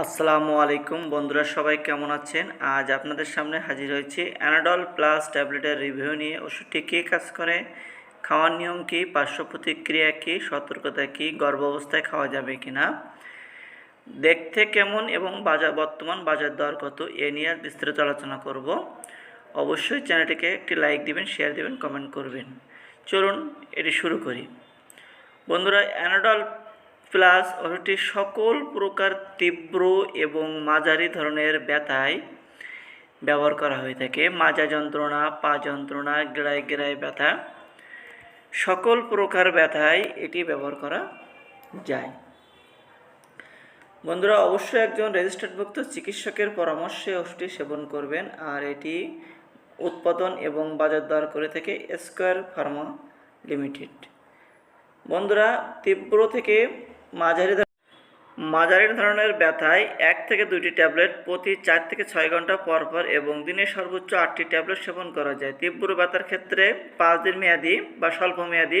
আসসালামু আলাইকুম বন্ধুরা, সবাই কেমন আছেন? আজ আপনাদের সামনে হাজির হয়েছি অ্যানাডল প্লাস ট্যাবলেটের রিভিউ নিয়ে। ওষুধটি কী কাজ করে, খাওয়ার নিয়ম কী, পার্শ্ব প্রতিক্রিয়া কী, সতর্কতা কী গর্ভাবস্থায় খাওয়া যাবে কি না দেখতে কেমন এবং বাজার বর্তমান বাজার দর কত, এ নিয়ে বিস্তারিত আলোচনা করব। অবশ্যই চ্যানেলটিকে একটি লাইক দিবেন, শেয়ার দিবেন, কমেন্ট করবেন। চলুন এটি শুরু করি। বন্ধুরা অ্যানাডল প্লাস ওষুধটি সকল প্রকার তীব্র এবং মাঝারি ধরনের ব্যথায় ব্যবহার করা হয়ে থাকে। মাজা যন্ত্রণা, পা যন্ত্রণা, গেড়ায় গেড়ায় ব্যথা, সকল প্রকার ব্যথায় এটি ব্যবহার করা যায়। বন্ধুরা, অবশ্যই একজন রেজিস্টার্ডভুক্ত চিকিৎসকের পরামর্শে ওষুধটি সেবন করবেন আর এটি উৎপাদন এবং বাজার দর করে থাকে স্কোয়ার ফার্মা লিমিটেড। বন্ধুরা, তীব্র থেকে মাঝারি মাঝারি ধরনের ব্যথায় এক থেকে দুইটি ট্যাবলেট প্রতি চার থেকে ছয় ঘণ্টা পর পর এবং দিনে সর্বোচ্চ আটটি ট্যাবলেট সেবন করা যায়। তীব্র ব্যথার ক্ষেত্রে পাঁচ দিন মেয়াদি বা স্বল্প মেয়াদি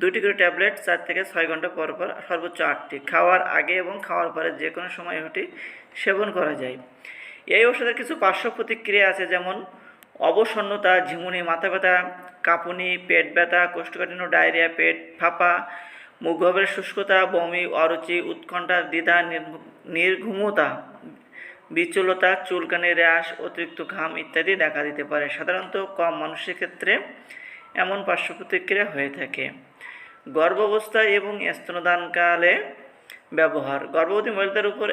দুইটি করে ট্যাবলেট চার থেকে ছয় ঘণ্টা পর পর সর্বোচ্চ আটটি খাওয়ার আগে এবং খাওয়ার পরে যে কোনো সময় ওটি সেবন করা যায়। এই ওষুধের কিছু পার্শ্ব প্রতিক্রিয়া আছে যেমন অবসন্নতা, ঝিমুনি, মাথা ব্যথা, কাঁপুনি, পেট ব্যথা, কোষ্ঠকাঠিন্য, ডায়রিয়া, পেট ফাঁপা মুখগহ্বরের শুষ্কতা, বমি, অরুচি, উৎকণ্ঠা, দ্বিধা নির্ঘুমতা, বিচলতা, চুলকানি, র্যাশ, অতিরিক্ত ঘাম ইত্যাদি দেখা দিতে পারে। সাধারণত কম মানুষের ক্ষেত্রে এমন পার্শ্ব প্রতিক্রিয়া হয়ে থাকে। গর্ভাবস্থা এবং স্তনদানকালে ব্যবহার। গর্ভবতী মহিলাদের উপর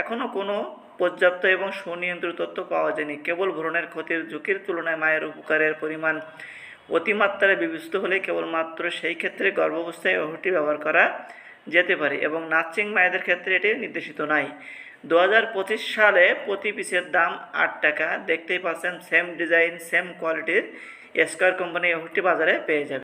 এখনও কোনো পর্যাপ্ত এবং সুনিয়ন্ত্রিত তথ্য পাওয়া যায়নি। কেবল ভ্রূণের ক্ষতির ঝুঁকির তুলনায় মায়ের উপকারের পরিমাণ অতিমাত্রায় বিবেচিত হলে কেবলমাত্র সেই ক্ষেত্রে গর্ভাবস্থায় ওষুধটি ব্যবহার করা যেতে পারে এবং নার্সিং মায়েদের ক্ষেত্রে এটি নির্দেশিত নাই। দু হাজার পঁচিশ সালে প্রতি পিসের দাম আট টাকা। দেখতেই পাচ্ছেন সেম ডিজাইন সেম কোয়ালিটির স্কোয়ার কোম্পানি ওষুধটি বাজারে পেয়ে যাবে